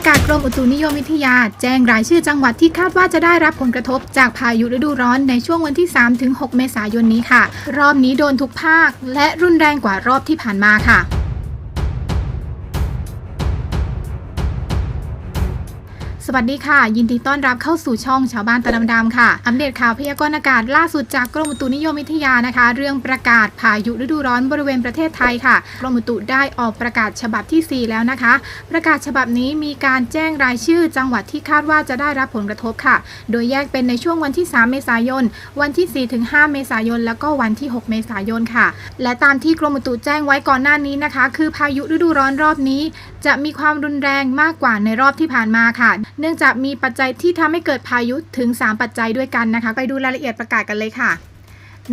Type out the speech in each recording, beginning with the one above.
ประกาศกรมอุตุนิยมวิทยา แจ้งรายชื่อจังหวัดที่คาดว่าจะได้รับผลกระทบจากพายุฤดูร้อนในช่วงวันที่ 3-6 เมษายนนี้ค่ะ รอบนี้โดนทุกภาค และรุนแรงกว่ารอบที่ผ่านมาค่ะ สวัสดีค่ะ ยินดีต้อนรับเข้าสู่ช่องชาวบ้านตาดำค่ะ อัปเดตข่าวพยากรณ์อากาศล่าสุดจากกรมอุตุนิยมวิทยานะคะ เรื่องประกาศพายุฤดูร้อนบริเวณประเทศไทยค่ะ กรมอุตุได้ออกประกาศฉบับที่ 4 แล้วนะคะ ประกาศฉบับนี้มีการแจ้งรายชื่อจังหวัดที่คาดว่าจะได้รับผลกระทบค่ะ โดยแยกเป็นในช่วงวันที่ 3 เมษายน วันที่4-5เมษายน แล้วก็วันที่ 6 เมษายนค่ะ และตามที่กรมอุตุแจ้งไว้ก่อนหน้านี้นะคะ คือพายุฤดูร้อนรอบนี้ จะมีความรุนแรงมากกว่าในรอบที่ผ่านมาค่ะ เนื่องจากมีปัจจัยที่ทำให้เกิดพายุถึง 3 ปัจจัยด้วยกันนะคะ ไปดูรายละเอียดประกาศกันเลยค่ะ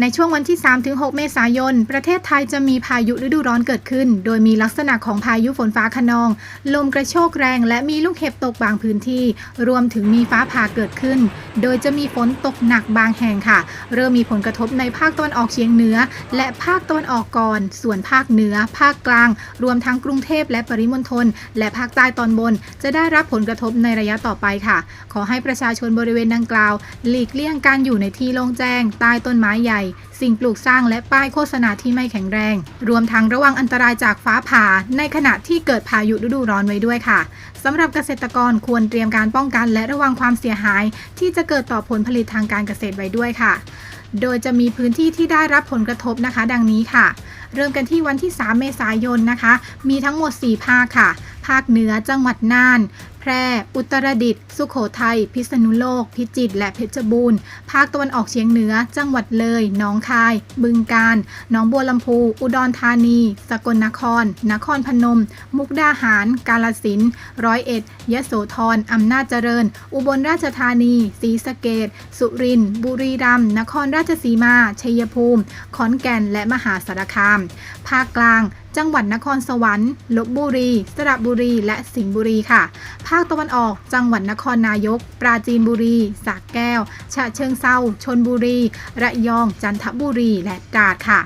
ในช่วงวันที่ 3-6 เมษายน ประเทศไทยจะมีพายุฤดูร้อนเกิดขึ้น โดยมีลักษณะของพายุฝนฟ้าคะนอง ลมกระโชกแรง และมีลูกเห็บตกบางพื้นที่ รวมถึงมีฟ้าผ่าเกิดขึ้น โดยจะมีฝนตกหนักบางแห่งค่ะ เริ่มมีผลกระทบในภาคตะวันออกเฉียงเหนือ และภาคตะวันออกก่อน ส่วนภาคเหนือ ภาคกลาง รวมทั้งกรุงเทพและปริมณฑล และภาคใต้ตอนบน จะได้รับผลกระทบในระยะต่อไปค่ะ ขอให้ประชาชนบริเวณดังกล่าว หลีกเลี่ยงการอยู่ในที่โล่งแจ้ง ใต้ต้นไม้ใหญ่สิ่งปลูกสร้างและป้ายโฆษณาที่ไม่แข็งแรง รวมทั้งระวังอันตรายจากฟ้าผ่า ในขณะที่เกิดพายุฤดูร้อนไว้ด้วยค่ะสำหรับเกษตรกรควรเตรียมการป้องกันและระวังความเสียหาย ที่จะเกิดต่อผลผลิตทางการเกษตรไว้ด้วยค่ะ โดยจะมีพื้นที่ที่ได้รับผลกระทบนะคะ ดังนี้ค่ะ เริ่มกันที่วันที่ 3 เมษายนนะคะ มีทั้งหมด 4 ภาคค่ะ ภาคเหนือจังหวัดน่าน พร่ อุตรดิตถ์สุโขทัย พิษณุโลก พิจิตร และเพชรบูรณ์ ภาคตะวันออกเฉียงเหนือ จังหวัดเลย หนองคาย บึงกาฬ หนองบัวลำพู อุดรธานี สกลนคร นครพนม มุกดาหาร กาลสินร้อยเอ็ด ยโสธร อำนาจเจริญ อุบลราชธานี ศรีสะเกดสุรินทร์ บุรีรัมย์ นครราชสีมา ชัยภูมิ ขอนแก่น และมหาสารคาม ภาคกลาง จังหวัดนครสวรรค์ ลบบุรี สระบุรี และสิงห์บุรีค่ะ ภาคตะวันออก จังหวัดนครนายก ปราจีนบุรีสระแก้ว ฉะเชิงเซาชนบุรี ระยอง จันทบุรี และตราดค่ะ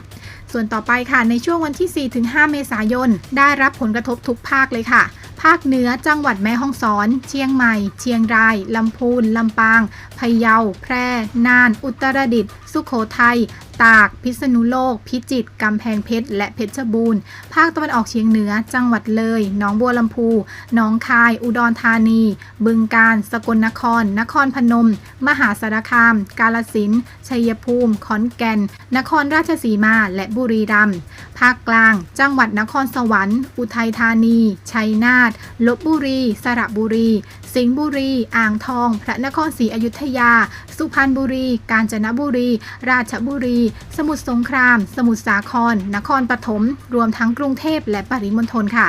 ส่วนต่อไปค่ะ ในช่วงวันที่ 4-5 เมษายน ได้รับผลกระทบทุกภาคเลยค่ะ ภาคเหนือจังหวัดแม่ฮ่องสอน เชียงใหม่ เชียงราย ลำพูน ลำปาง พะเยา แพร่ น่าน อุตรดิตถ์ สุโขทัย ตาก พิษณุโลก พิจิตร กำแพงเพชร และเพชรบูรณ์ ภาคตะวันออกเฉียงเหนือ จังหวัดเลย หนองบัวลำพู หนองคาย อุดรธานี บึงกาฬ สกลนคร นครพนม มหาสารคาม กาลสินชัยภูมิ ขอนแก่น นครราชสีมา และบุรีรัมย์ ภาคกลาง จังหวัดนครสวรรค์ อุทัยธานี ชัยนาท ลบบุรี สระบุรี สิงห์บุรี อ่างทอง พระนครศรีอยุธยา สุพรรณบุรี กาญจนบุรี ราชบุรี สมุทรสงคราม สมุทรสาคร นครปฐม รวมทั้งกรุงเทพและปริมณฑลค่ะ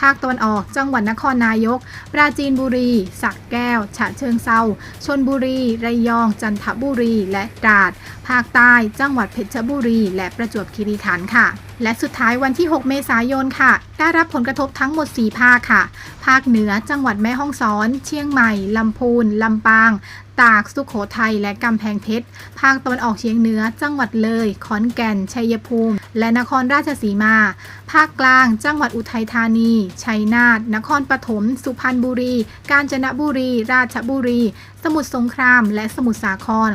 ภาคตะวันออก จังหวัดนครนายก ปราจีนบุรี สักแก้ว ฉะเชิงเซาชนบุรี ระยอง จันทบุรี และตราด ภาคใต้ จังหวัดเพชรบุรี และประจวบคีรีขันธ์ค่ะและสุดท้ายวันที่ 6 เมษายนค่ะ ได้รับผลกระทบทั้งหมด 4 ภาคค่ะ ภาคเหนือจังหวัดแม่ฮ่องสอน เชียงใหม่ ลำพูน ลำปาง ตาก สุขโขทัย และกำแพงเพชร ภาคตะวันออกเฉียงเหนือ จังหวัดเลย ขอนแก่น ชัยภูมิ และนครราชสีมา ภาคกลาง จังหวัดอุทัยธานี ชัยนาท นครปฐม สุพรรณบุรี กาญจนบุรี ราชบุรี สมุทรสงคราม และสมุทรสาคร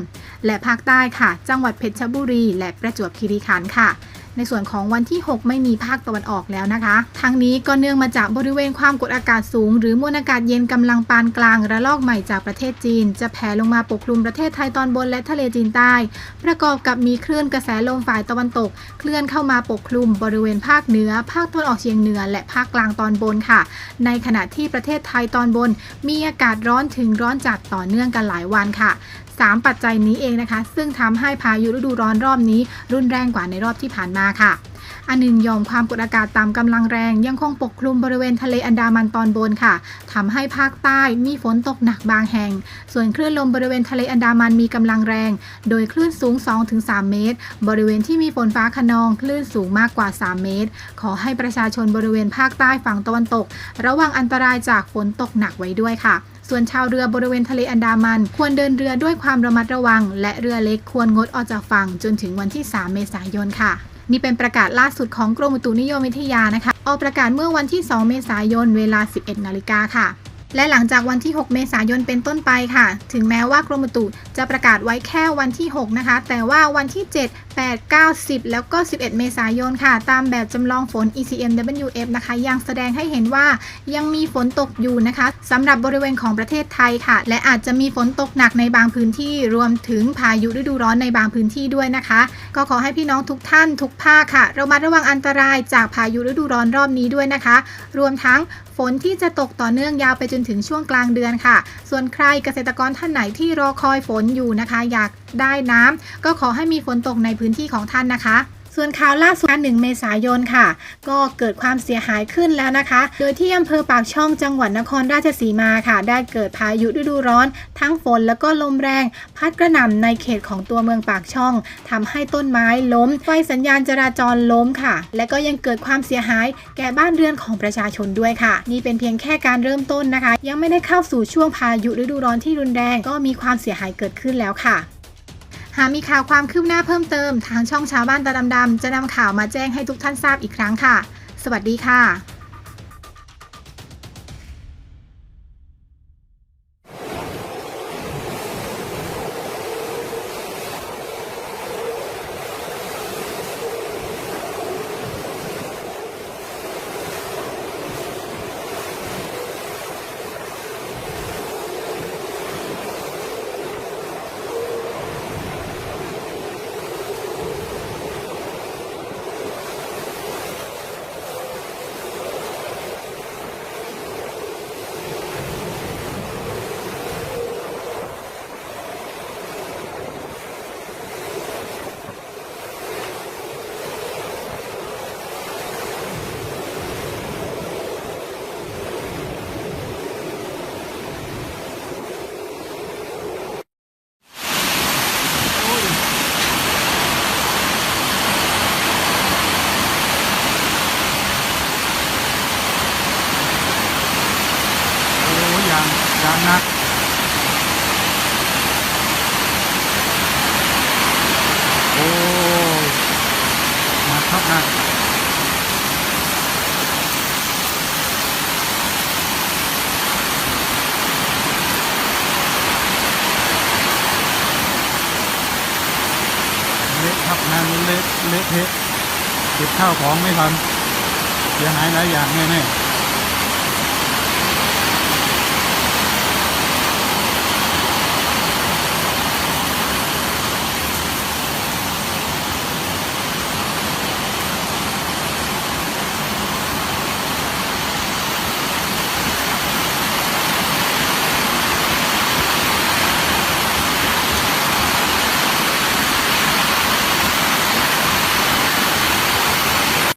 และภาคใต้ค่ะ จังหวัดเพชรบุรี และประจวบคีรีขันธ์ค่ะ ในส่วนของวันที่ 6 ไม่มีภาคตะวันออกแล้วนะคะ ทั้งนี้ก็เนื่องมาจากบริเวณความกดอากาศสูง หรือมวลอากาศเย็นกำลังปานกลางระลอกใหม่จากประเทศจีน จะแผ่ลงมาปกคลุมประเทศไทยตอนบนและทะเลจีนใต้ ประกอบกับมีคลื่นกระแสลมฝ่ายตะวันตก เคลื่อนเข้ามาปกคลุมบริเวณภาคเหนือ ภาคตะวันออกเฉียงเหนือ และภาคกลางตอนบนค่ะ ในขณะที่ประเทศไทยตอนบน มีอากาศร้อนถึงร้อนจัดต่อเนื่องกันหลายวันค่ะ3ปัจจัยนี้เองนะคะ ซึ่งทำให้พายุฤดูร้อนรอบนี้ รุนแรงกว่าในรอบที่ผ่านมาค่ะ อันหนึ่งยอมความกดอากาศต่ำกำลังแรง ยังคงปกคลุมบริเวณทะเลอันดามันตอนบนค่ะทำให้ภาคใต้มีฝนตกหนักบางแห่ง ส่วนคลื่นลมบริเวณทะเลอันดามันมีกำลังแรง โดยคลื่นสูง 2-3 เมตร บริเวณที่มีฝนฟ้าขนองคลื่นสูงมากกว่า 3 เมตร ขอให้ประชาชนบริเวณภาคใต้ฝั่งตะวันตก ระวังอันตรายจากฝนตกหนักไว้ด้วยค่ะส่วนชาวเรือบริเวณทะเลอันดามัน ควรเดินเรือด้วยความระมัดระวัง และเรือเล็กควรงดออกจากฝั่งจนถึงวันที่ 3 เมษายนค่ะ นี่เป็นประกาศล่าสุดของกรมอุตุนิยมวิทยานะคะ ออกประกาศเมื่อวันที่ 2 เมษายน เวลา 11 นาฬิกาค่ะ และหลังจากวันที่ 6 เมษายนเป็นต้นไปค่ะ ถึงแม้ว่ากรมอุตุจะประกาศไว้แค่วันที่ 6 นะคะ แต่ว่าวันที่ 7 8 9 10 แล้วก็ 11 เมษายนค่ะ ตามแบบจำลองฝน ECMWF นะคะ ยังแสดงให้เห็นว่ายังมีฝนตกอยู่นะคะสำหรับบริเวณของประเทศไทยค่ะ และอาจจะมีฝนตกหนักในบางพื้นที่รวมถึงพายุฤดูร้อนในบางพื้นที่ด้วยนะคะ ก็ขอให้พี่น้องทุกท่านทุกภาคค่ะระมัดระวังอันตรายจากพายุฤดูร้อนรอบนี้ด้วยนะคะ รวมทั้ง ฝนที่จะตกต่อเนื่องยาวไปจนถึงช่วงกลางเดือนค่ะ ส่วนใครเกษตรกรท่านไหนที่รอคอยฝนอยู่นะคะ อยากได้น้ำก็ขอให้มีฝนตกในพื้นที่ของท่านนะคะ ส่วนข่าวล่าสุด1เมษายนค่ะ ก็เกิดความเสียหายขึ้นแล้วนะคะ โดยที่อำเภอปากช่องจังหวัดนครราชสีมาค่ะ ได้เกิดพายุฤดูร้อน ทั้งฝนแล้วก็ลมแรง พัดกระหน่ำในเขตของตัวเมืองปากช่องทำให้ต้นไม้ล้มไฟสัญญาณจราจรล้มค่ะ และก็ยังเกิดความเสียหายแก่บ้านเรือนของประชาชนด้วยค่ะ นี่เป็นเพียงแค่การเริ่มต้นนะคะ ยังไม่ได้เข้าสู่ช่วงพายุฤดูร้อนที่รุนแรงก็มีความเสียหายเกิดขึ้นแล้วค่ะ หากมีข่าวความคืบหน้าเพิ่มเติม ทางช่องชาวบ้านตาดำๆจะนำข่าวมาแจ้งให้ทุกท่านทราบอีกครั้งค่ะ สวัสดีค่ะ นักครับหนักเละครับงานนี้เละเละเทะเก็บข้าวของไม่ทันเสียหายหลายอย่างแน่ๆ